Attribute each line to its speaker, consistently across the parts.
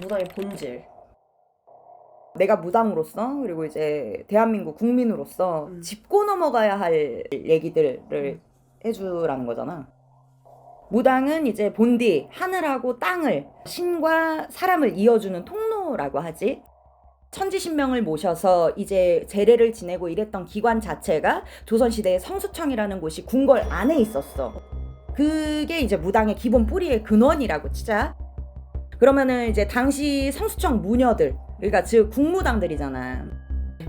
Speaker 1: 무당의 본질.
Speaker 2: 내가 무당으로서 그리고 이제 대한민국 국민으로서
Speaker 1: 음.
Speaker 2: 짚고 넘어가야 할 얘기들을 해주라는 거잖아. 무당은 이제 본디 하늘하고 땅을 신과 사람을 이어주는 통로라고 하지. 천지신명을 모셔서 이제 제례를 지내고 이랬던 기관 자체가 조선시대의 성수청이라는 곳이 궁궐 안에 있었어. 그게 이제 무당의 기본 뿌리의 근원이라고 치자. 그러면은 이제 당시 성수청 무녀들, 그러니까 즉 국무당들이잖아.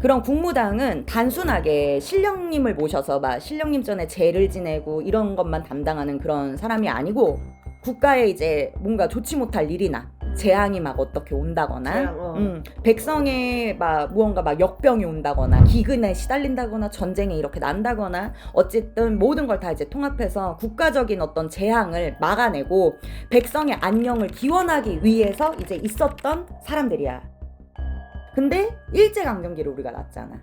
Speaker 2: 그런 국무당은 단순하게 신령님을 모셔서 막 신령님 전에 제를 지내고 이런 것만 담당하는 그런 사람이 아니고 국가에 이제 뭔가 좋지 못할 일이나 재앙이 막 어떻게 온다거나
Speaker 1: 재앙, 어.
Speaker 2: 음, 백성에 막 무언가 막 역병이 온다거나 기근에 시달린다거나 전쟁에 이렇게 난다거나 어쨌든 모든 걸 다 이제 통합해서 국가적인 어떤 재앙을 막아내고 백성의 안녕을 기원하기 위해서 이제 있었던 사람들이야. 근데 일제강점기를 우리가 났잖아.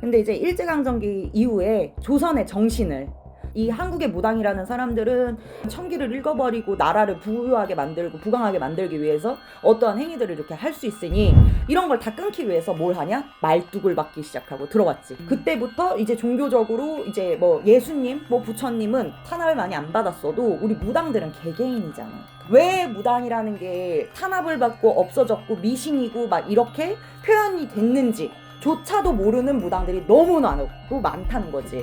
Speaker 2: 근데 이제 일제강점기 이후에 조선의 정신을 이 한국의 무당이라는 사람들은 청기를 읽어버리고 나라를 부유하게 만들고 부강하게 만들기 위해서 어떠한 행위들을 이렇게 할 수 있으니 이런 걸 다 끊기 위해서 뭘 하냐 말뚝을 받기 시작하고 들어갔지. 그때부터 이제 종교적으로 이제 뭐 예수님, 뭐 부처님은 탄압을 많이 안 받았어도 우리 무당들은 개개인이잖아. 왜 무당이라는 게 탄압을 받고 없어졌고 미신이고 막 이렇게 표현이 됐는지 조차도 모르는 무당들이 너무나 또 많다는 거지.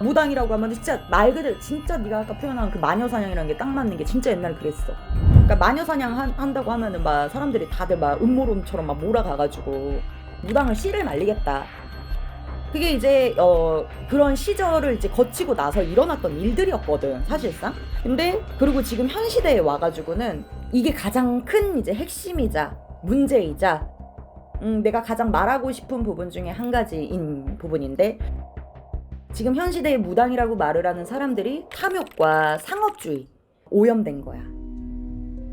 Speaker 2: 무당이라고 하면 진짜 말 그대로 진짜 네가 아까 표현한 그 마녀 사냥이라는 게 딱 맞는 게 진짜 옛날에 그랬어. 그러니까 마녀 사냥 한, 한다고 하면은 막 사람들이 다들 막 음모론처럼 막 몰아가가지고 무당을 씨를 말리겠다. 그게 이제 어 그런 시절을 이제 거치고 나서 일어났던 일들이었거든 사실상. 근데 그리고 지금 현 시대에 와가지고는 이게 가장 큰 이제 핵심이자 문제이자 음, 내가 가장 말하고 싶은 부분 중에 한 가지인 부분인데 지금 현 시대의 무당이라고 말을 하는 사람들이 탐욕과 상업주의 오염된 거야.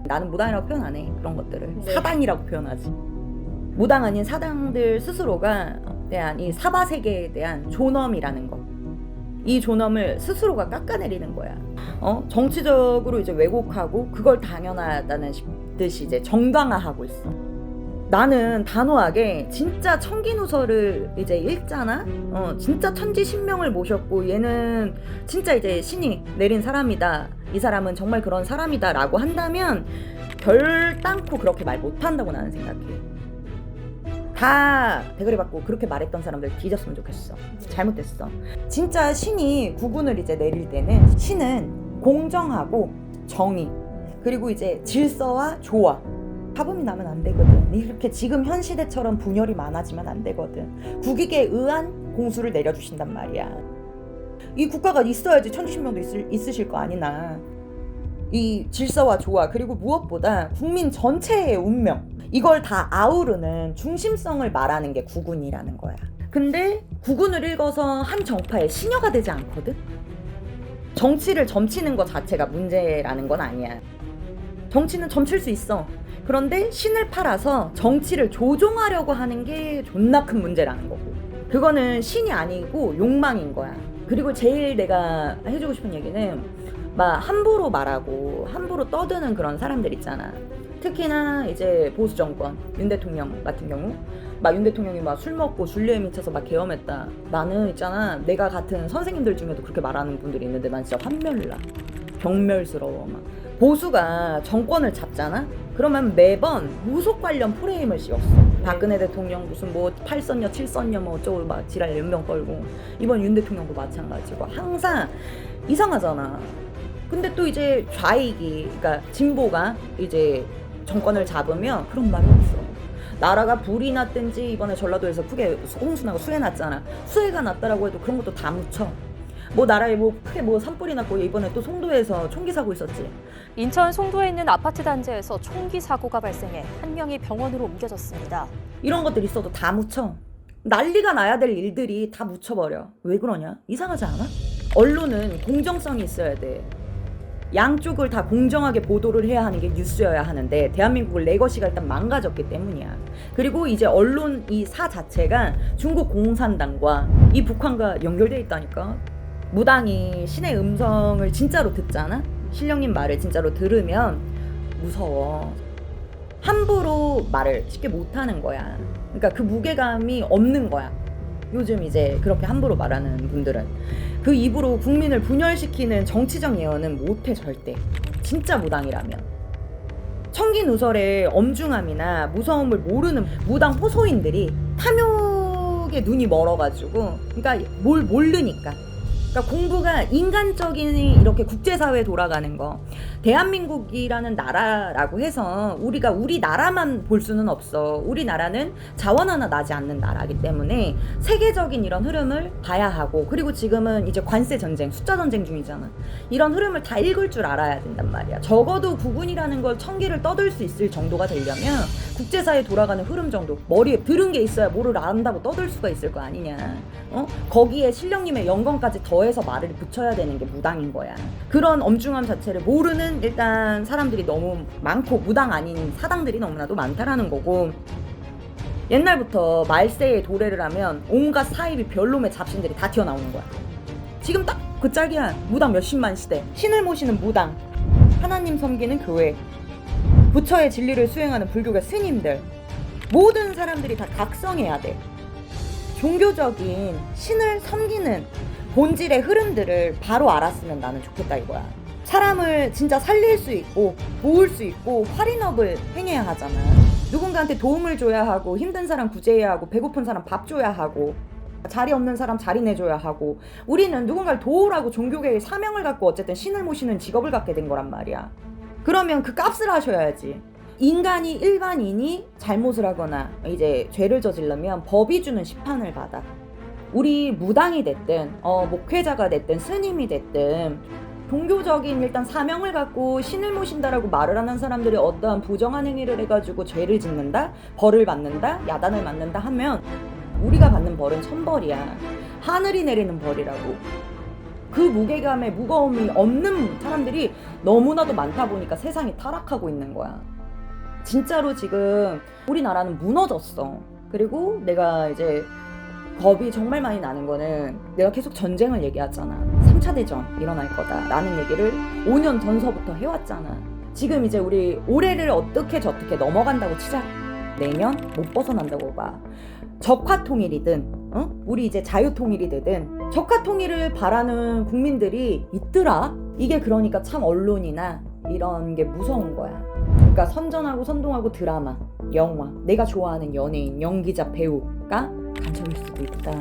Speaker 2: 나는 무당이라고 표현 안 해. 그런 것들을
Speaker 1: 네.
Speaker 2: 사당이라고 표현하지. 무당 아닌 사당들 스스로가 대한 이 사바 세계에 대한 존엄이라는 거. 이 존엄을 스스로가 깎아내리는 거야. 어? 정치적으로 이제 왜곡하고 그걸 당연하다는 듯이 이제 정당화하고 있어. 나는 단호하게 진짜 청기누설을 이제 읽잖아. 어, 진짜 천지 신명을 모셨고 얘는 진짜 이제 신이 내린 사람이다. 이 사람은 정말 그런 사람이다라고 한다면 결단코 그렇게 말 못한다고 나는 생각해. 다 대가리 받고 그렇게 말했던 사람들 뒤졌으면 좋겠어. 잘못됐어. 진짜 신이 구군을 이제 내릴 때는 신은 공정하고 정의 그리고 이제 질서와 조화 잡음이 나면 안 되거든. 이렇게 지금 현 시대처럼 분열이 많아지면 안 되거든. 국익에 의한 공수를 내려주신단 말이야. 이 국가가 있어야지 천지신명도 있을, 있으실 거 아니나. 이 질서와 조화 그리고 무엇보다 국민 전체의 운명 이걸 다 아우르는 중심성을 말하는 게 구군이라는 거야. 근데 구군을 읽어서 한 정파의 신여가 되지 않거든. 정치를 점치는 것 자체가 문제라는 건 아니야. 정치는 점칠 수 있어. 그런데 신을 팔아서 정치를 조종하려고 하는 게 존나 큰 문제라는 거고. 그거는 신이 아니고 욕망인 거야. 그리고 제일 내가 해주고 싶은 얘기는 막 함부로 말하고 함부로 떠드는 그런 사람들 있잖아. 특히나 이제 보수 정권 윤 대통령 같은 경우 막 윤 대통령이 막 술 먹고 줄리에 미쳐서 막 계엄했다. 나는 있잖아 내가 같은 선생님들 중에도 그렇게 말하는 분들이 있는데 난 진짜 환멸나 경멸스러워 막 보수가 정권을 잡잖아. 그러면 매번 무속 관련 프레임을 씌웠어. 박근혜 대통령 무슨 뭐 8선녀, 7선녀 뭐 어쩌고 막 지랄 연명 떨고 이번 윤 대통령도 마찬가지고 항상 이상하잖아. 근데 또 이제 좌익이 그러니까 진보가 이제 정권을 잡으면 그런 말이 없어. 나라가 불이 났든지 이번에 전라도에서 크게 홍수나고 수해 났잖아. 수해가 났다라고 해도 그런 것도 다 묻혀. 뭐 나라에 뭐 크게 뭐 산불이 났고 이번에 또 송도에서 총기 사고 있었지.
Speaker 3: 인천 송도에 있는 아파트 단지에서 총기 사고가 발생해 한 명이 병원으로 옮겨졌습니다.
Speaker 2: 이런 것들 있어도 다 묻혀. 난리가 나야 될 일들이 다 묻혀버려. 왜 그러냐? 이상하지 않아? 언론은 공정성이 있어야 돼. 양쪽을 다 공정하게 보도를 해야 하는 게 뉴스여야 하는데 대한민국을 레거시가 일단 망가졌기 때문이야. 그리고 이제 언론 이 사 자체가 중국 공산당과 이 북한과 연결돼 있다니까. 무당이 신의 음성을 진짜로 듣잖아. 신령님 말을 진짜로 들으면 무서워. 함부로 말을 쉽게 못하는 거야. 그러니까 그 무게감이 없는 거야. 요즘 이제 그렇게 함부로 말하는 분들은 그 입으로 국민을 분열시키는 정치적 예언은 못해 절대. 진짜 무당이라면. 청기 누설의 엄중함이나 무서움을 모르는 무당 호소인들이 탐욕에 눈이 멀어가지고, 그러니까 뭘 모르니까. 그러니까 공부가 인간적인 이렇게 국제사회에 돌아가는 거. 대한민국이라는 나라라고 해서 우리가 우리 나라만 볼 수는 없어. 우리나라는 자원 하나 나지 않는 나라이기 때문에 세계적인 이런 흐름을 봐야 하고 그리고 지금은 이제 관세 전쟁, 숫자 전쟁 중이잖아. 이런 흐름을 다 읽을 줄 알아야 된단 말이야. 적어도 구군이라는 걸 천기를 떠들 수 있을 정도가 되려면 국제사회에 돌아가는 흐름 정도 머리에 들은 게 있어야 뭐를 안다고 떠들 수가 있을 거 아니냐. 어? 거기에 신령님의 영광까지 더해 서 말을 붙여야 되는 게 무당인 거야. 그런 엄중함 자체를 모르는 일단 사람들이 너무 많고 무당 아닌 사당들이 너무나도 많다라는 거고 옛날부터 말세에 도래를 하면 온갖 사입이 별놈의 잡신들이 다 튀어나오는 거야. 지금 딱그 짝이야. 무당 몇십만 시대. 신을 모시는 무당. 하나님 섬기는 교회. 부처의 진리를 수행하는 불교계 스님들. 모든 사람들이 다 각성해야 돼. 종교적인 신을 섬기는 본질의 흐름들을 바로 알았으면 나는 좋겠다 이거야. 사람을 진짜 살릴 수 있고 도울 수 있고 활인업을 행해야 하잖아. 누군가한테 도움을 줘야 하고 힘든 사람 구제해야 하고 배고픈 사람 밥 줘야 하고 자리 없는 사람 자리 내줘야 하고 우리는 누군가를 도우라고 종교계의 사명을 갖고 어쨌든 신을 모시는 직업을 갖게 된 거란 말이야. 그러면 그 값을 하셔야지. 인간이 일반인이 잘못을 하거나 이제 죄를 저지르면 법이 주는 심판을 받아. 우리 무당이 됐든 어, 목회자가 됐든 스님이 됐든 종교적인 일단 사명을 갖고 신을 모신다라고 말을 하는 사람들이 어떠한 부정한 행위를 해가지고 죄를 짓는다, 벌을 받는다, 야단을 맞는다 하면 우리가 받는 벌은 천벌이야. 하늘이 내리는 벌이라고. 그 무게감에 무거움이 없는 사람들이 너무나도 많다 보니까 세상이 타락하고 있는 거야. 진짜로 지금 우리나라는 무너졌어. 그리고 내가 이제 겁이 정말 많이 나는 거는 내가 계속 전쟁을 얘기하잖아. 3차 대전 일어날 거다. 라는 얘기를 5년 전서부터 해왔잖아. 지금 이제 우리 올해를 어떻게 저떻게 넘어간다고 치자. 내년 못 벗어난다고 봐. 적화 통일이든, 어? 우리 이제 자유 통일이 되든 적화 통일을 바라는 국민들이 있더라. 이게 그러니까 참 언론이나 이런 게 무서운 거야. 그러니까 선전하고 선동하고 드라마, 영화, 내가 좋아하는 연예인, 연기자, 배우가 수도 있다.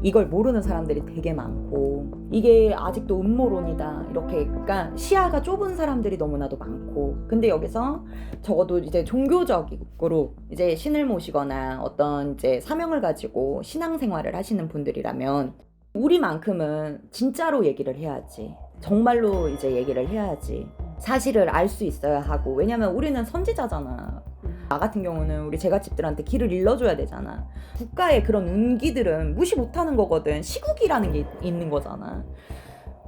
Speaker 2: 이걸 모르는 사람들이 되게 많고 이게 아직도 음모론이다. 이렇게 그러니까 시야가 좁은 사람들이 너무나도 많고. 근데 여기서 적어도 이제 종교적으로 이제 신을 모시거나 어떤 이제 사명을 가지고 신앙생활을 하시는 분들이라면 우리만큼은 진짜로 얘기를 해야지. 정말로 이제 얘기를 해야지. 사실을 알 수 있어야 하고. 왜냐면 우리는 선지자잖아 나 같은 경우는 우리 제갓집들한테 길을 일러줘야 되잖아. 국가의 그런 운기들은 무시 못하는 거거든. 시국이라는 게 있는 거잖아.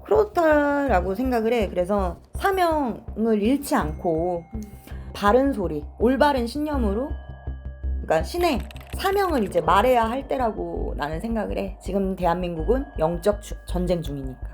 Speaker 2: 그렇다라고 생각을 해. 그래서 사명을 잃지 않고 바른 소리, 올바른 신념으로 그러니까 신의 사명을 이제 말해야 할 때라고 나는 생각을 해. 지금 대한민국은 영적 주- 전쟁 중이니까.